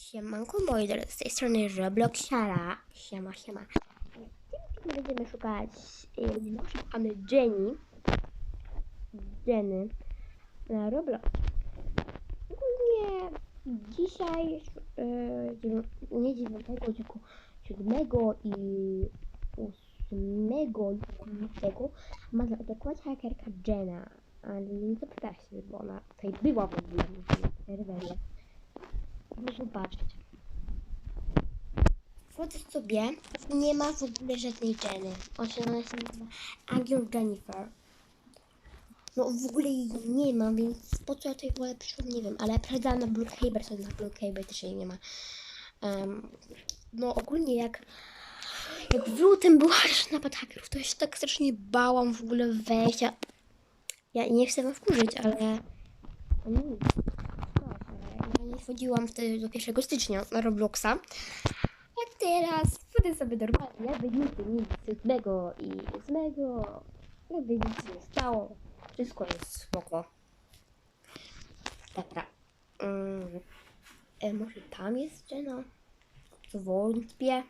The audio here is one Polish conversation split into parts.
Siemanko moi drodzy, z tej strony Robloxiara. Siema, siema. W tym będziemy szukać, yy, szukamy Jenny. Jenny na Roblox. Ogólnie dzisiaj, yy, nie 9, tylko 7 i 8 lutego ma zaatakować hakerka Jenna. Ale nie zapytać się, bo ona tutaj była w ogóle. No zobaczcie. Wchodzę sobie, nie ma w ogóle żadnej Jenny. Się ona się nazywa Angel Jennifer. No w ogóle jej nie ma, więc po co ja tutaj w ogóle przyszłam, nie wiem. Ale sprawdzałam na Brookhaven, to na Brookhaven też jej nie ma. Em, no ogólnie jak jak w lutym była też napad hakerów, to ja się tak strasznie bałam w ogóle wejść. Ja, ja nie chcę wam wkurzyć, ale... No nic. Wchodziłam wtedy do 1 stycznia na Robloxa. Jak teraz wchodzę sobie normalnie, jakby nigdy nic złego i złego, jakby nic nie stało. Wszystko jest spoko. Dobra. Mm. E, może tam jest Jenna? Wątpię.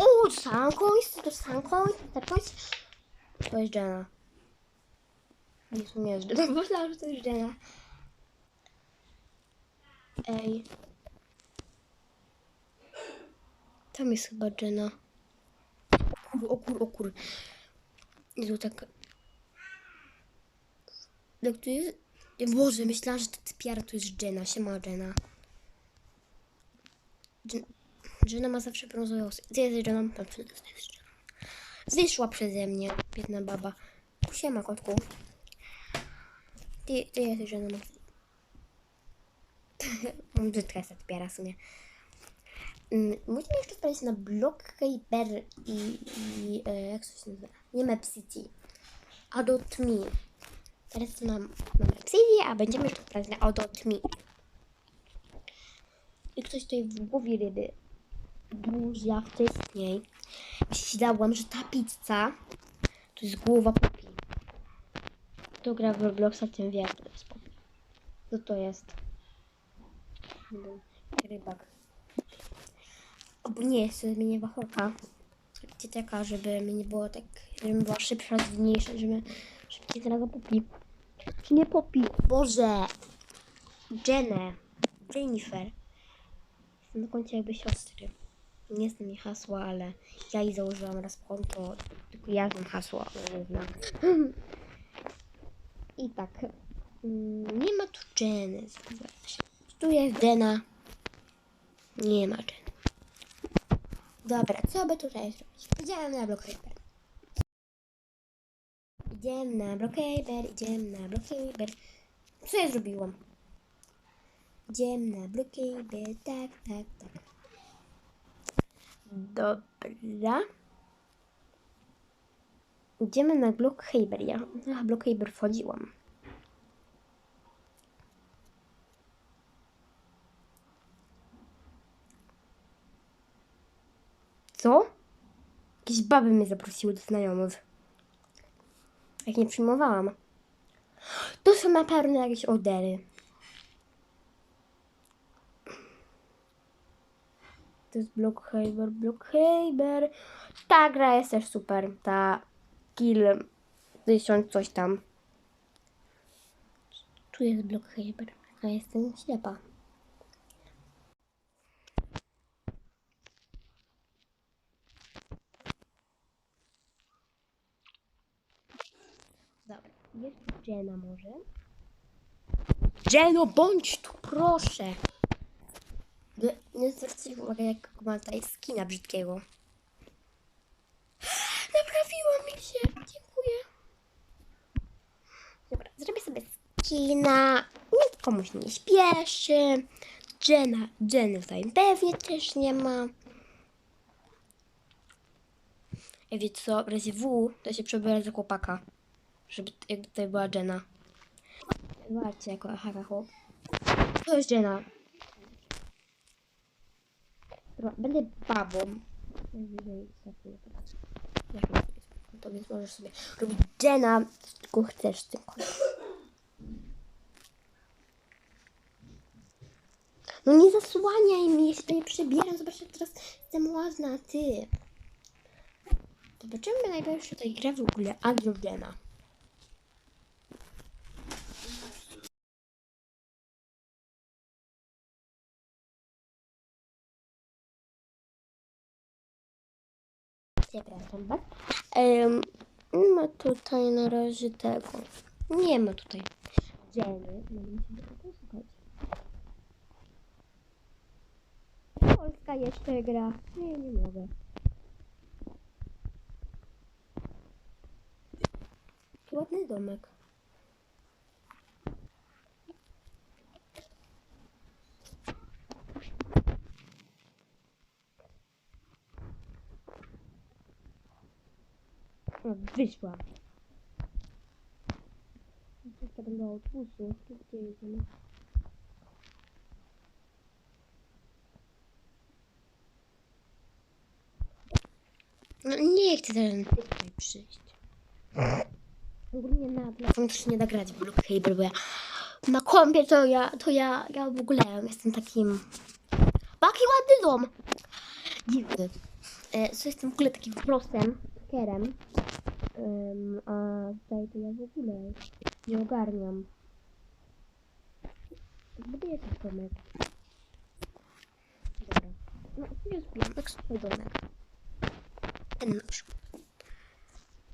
O, końc, to to końc. To jest Jenna. Nie, to nie jest Jenna. Myślałam, że to jest Jenna. Ej. Tam jest chyba Jenna. Kur, o kur, o kur. Jezu, tak... Jak to jest? Boże, myślałam, że to typiara to jest Jenna. Siema Jenna. Jen- Jenna ma zawsze brązowe włosy. Gdzie jest Jenna? Tam jest Jenna. Wyszła przeze mnie, biedna baba. Siema, kotku. Ty, ty jesteś Jenna. Brzydka jest typiara w sumie. Mm, Musimy jeszcze sprawdzić na Blockcaper i, i e, jak to się nazywa? Nie Map City. Adopt Me. Teraz mam, mam Map City, a będziemy jeszcze sprawdzić na Adopt Me. I ktoś tutaj w głowie ryby duża wcześniej myślałam, że ta pizza to jest głowa Poppy. Kto gra w Robloxa, ten wie, to jest Poppy. Co to jest? Wiem, Rybak. Albo nie, jest to zmienię wachorka. Gdzie taka, żeby mi nie było tak, żeby była szybsza, zwinniejsza, żeby szybciej zaraz Poppy. Czy nie Poppy? Boże! Jenę. Jennifer. Jestem na końcu jakby siostry. Nie znam jej hasła, ale ja jej założyłam raz konto, tylko ja znam hasło, ale nie znam. I tak, mm, nie ma tu Jenny. się. Tu jest Jenna. Nie ma Jenny. Dobra, co by tutaj zrobić? Idziemy na Blockhaber. Idziemy na Blockhaber, idziemy na Blockhaber. Co ja zrobiłam? Idziemy na Blockhaber, tak, tak, tak. Dobra. Idziemy na Blockhaber. Ja na Blockhaber wchodziłam. Co? Jakieś baby mnie zaprosiły do znajomych. Jak nie przyjmowałam. To są na pewno jakieś ordery. To jest Blockhaber, Blockhaber. Ta gra jest też super. Ta kill tysiąc coś tam. Tu jest Blockhaber. A jestem ślepa. Dobra, Jenna może? Jenno, bądź tu, proszę! Nie, nie zwróćcie uwagę, jak ma tutaj skina brzydkiego. Naprawiła mi się! Dziękuję. Dobra, zrobię sobie skina. Nikt komuś nie śpieszy. Jenna, Jenny tutaj pewnie też nie ma. Ja wiecie co, w razie W to się przebiera za chłopaka. Żeby jakby tutaj była Jenna. Zobaczcie, jako haka chłop. To jest Jenna. Będę babą. To więc możesz sobie robić Jenna, tylko chcesz tylko. No nie zasłaniaj mi, ja to nie przebieram. Zobacz, jak teraz jestem ładna, ty. Zobaczymy najpierw tutaj grę w ogóle Agrogena. Przepraszam. Um, nie ma tutaj na razie tego. Nie ma tutaj Jenny. Polska jeszcze gra. Nie, nie mogę. Ładny domek. Wyszła. Jeszcze będę odpuścił. Gdzie jedziemy? No nie chcę teraz tutaj przyjść. Ogólnie na telefon też nie da grać w Cable, bo ja na kompie to ja, to ja, ja w ogóle jestem takim... Taki ładny dom! Dziwny. E, co jestem w ogóle takim prostym kerem. Em, a tutaj to ja w ogóle nie ogarniam. Buduję jakiś domek. Dobra. No, nie zbijam, tak swój domek. Ten nóż.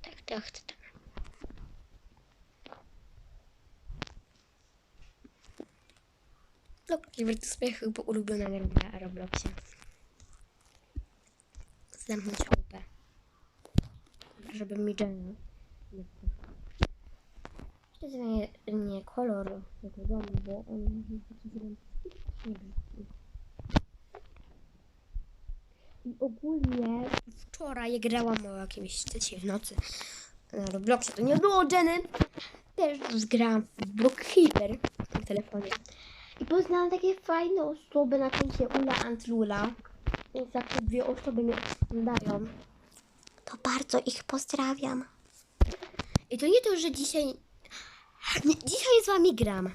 Tak, tak, tak. Blockkeeper to swoja chyba ulubiona gra na Robloxie. Zamknąć. Żeby mi nie To jest nie, kolor tego domu, bo on. I ogólnie wczoraj grałam o jakimś trzeciej w nocy na Robloxie. To nie było Jenny. Też zgrałam w Blockkeeper na telefonie. I poznałam takie fajne osoby na koncie Ula and Lula. Więc jak dwie osoby mnie oglądają, to bardzo ich pozdrawiam. I to nie to, że dzisiaj... Nie, dzisiaj z wami gram.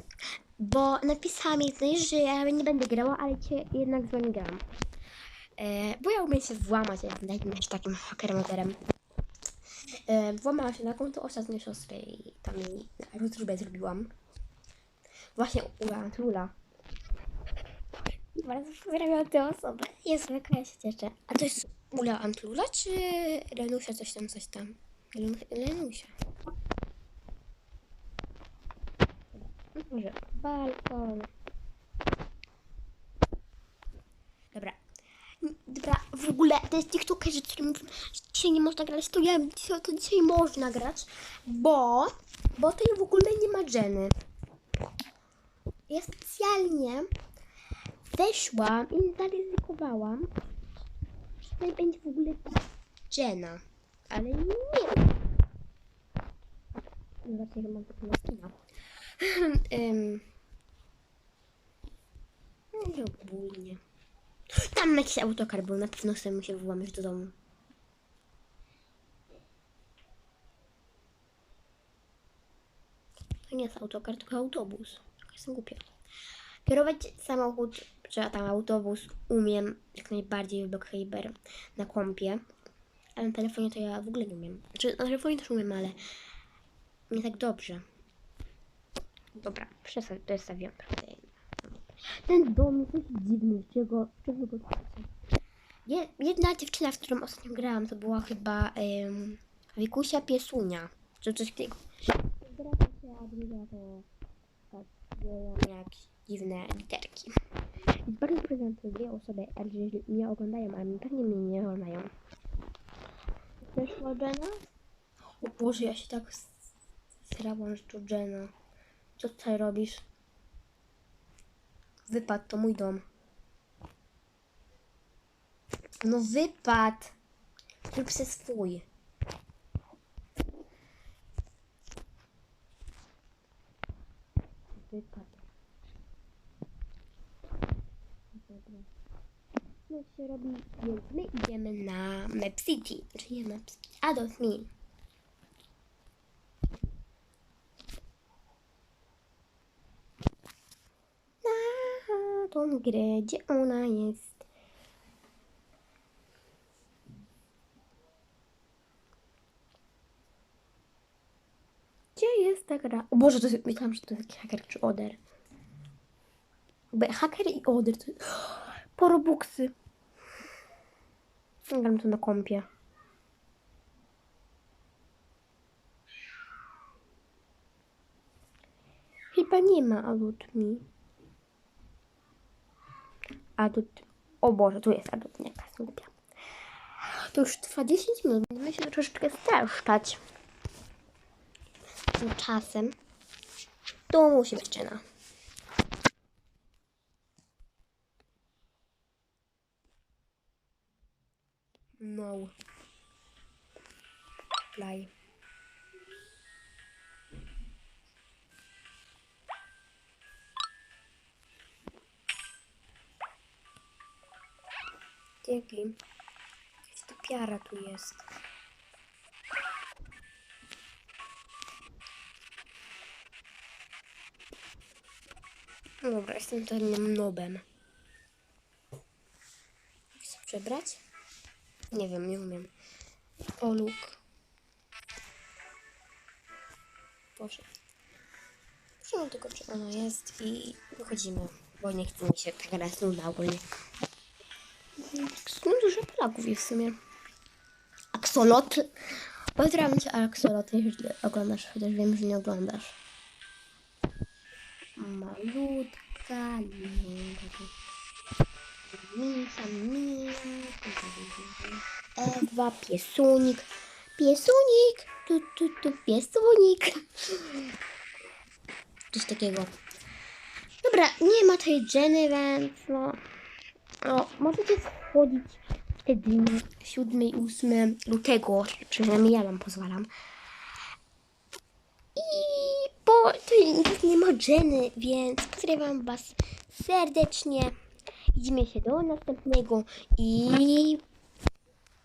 Bo napisała mi coś, że ja nie będę grała, ale cię jednak z wami gram. E, bo ja umiem się włamać, jak będę takim hakerem e, Włamałam się na konto ostatniej siostry i tam jej rozróbę zrobiłam. Właśnie Ula Antlula. Bardzo pozdrawiam tę osobę. Jest jak ja się cieszę. A to jest Ula Antlula czy Lenusia coś tam, coś tam? Lenu- Lenusia. Może balkon. Dobra. Dobra, w ogóle to jest TikTokerzy, którym dzisiaj nie można grać, to ja dzisiaj, to dzisiaj można grać, bo, bo tutaj w ogóle nie ma Jenny. Ja specjalnie weszłam i zaryzykowałam, że tutaj będzie w ogóle Jenna, ale nie. Zobaczcie, że mam taką skina. um, no ogólnie. Tam jakiś autokar był, na pewno sobie muszę włamać do domu. To nie jest autokar, tylko autobus. Jestem głupia. Kierować samochód, tam autobus umiem jak najbardziej w Blockhaber na kompie. Ale na telefonie to ja w ogóle nie umiem. Znaczy na telefonie też umiem, ale nie tak dobrze. Dobra, przestań, to jest stawiam. Ten dom jest jakiś dziwny, czego, czego go? Je- Jedna dziewczyna, z którą ostatnio grałam, to była chyba um, Wikusia Piesunia, czy coś takiego. Zdradzę się, a druga to tak, jakieś dziwne literki. Bardzo prezent dwie osoby, ale jeżeli mnie oglądają, ale pewnie mnie nie oglądają. Weszła Jenna? O Boże, ja się tak zrałam, że to Jenna. Co tutaj robisz? Wypad, to mój dom. No wypad. Zrób se swój. Wypad. Dobra. No się robi, więc my idziemy na Map City. Czy nie Map City? Adolf Min. To tą grę, gdzie ona jest. Gdzie jest ta gra? O Boże, to jest, myślałam, że to jest jakiś haker czy oder. Haker i oder to Porobuksy. Gram to na kompie. Chyba nie ma adult mi. Adult. O Boże, tu jest adult, nie, głupia. To już trwa 10 minut, będziemy się troszeczkę streszczać. Tymczasem to musi być czyna. No. Play. Dzięki. Jakaś ta piara tu jest. No Dobra, jestem totalnym nobem. Jak się przebrać? Nie wiem, nie umiem. Oluk. Boże. Proszę tylko, czy ona jest i wychodzimy, bo nie chce mi się tak raz nuda ogólnie. No dużo Polaków jest w sumie. Aksolot. Pozdrawiam cię, Aksolot, jeśli oglądasz, chociaż wiem, że nie oglądasz. Malutka, Misa, Mia, Ewa, piesunik, piesunik, tu, tu, tu, piesunik. Coś takiego. Dobra, nie ma tej Jenny, więc no, no możecie wchodzić wtedy na 7-8 lutego, przynajmniej ja wam pozwalam. I bo to nie ma Jenny, więc pozdrawiam was serdecznie. Widzimy się do następnego i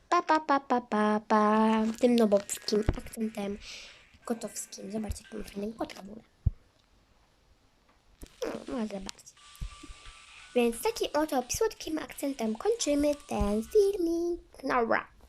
pa pa pa pa pa pa tym nobowskim akcentem kotowskim. Zobaczcie, jak mam fajnego kotka w ogóle. No, no zobaczcie. Więc takim oto słodkim akcentem kończymy ten filmik. Dobra.